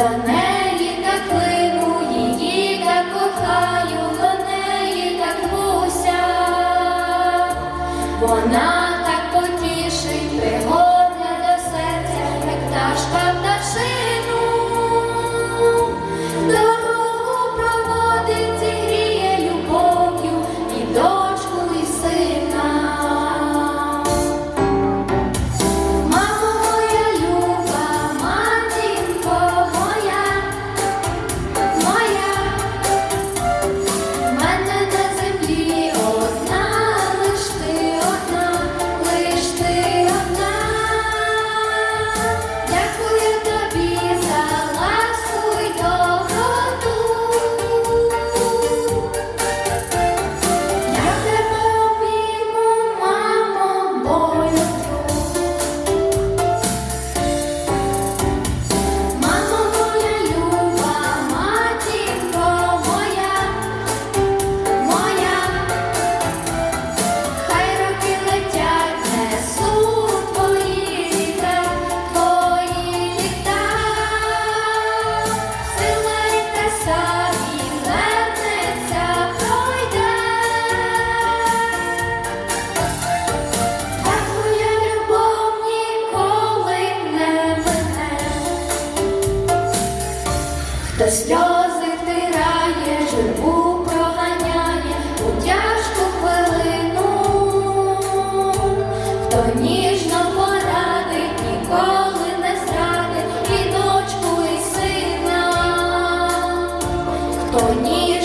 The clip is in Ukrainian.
До неї так пливу, її так кохаю, до неї так буся. Вона сльози втирає, жирбу проганяє у тяжку хвилину, хто ніжно порадить, ніколи не зрадить і дочку, і сина, хто ніжно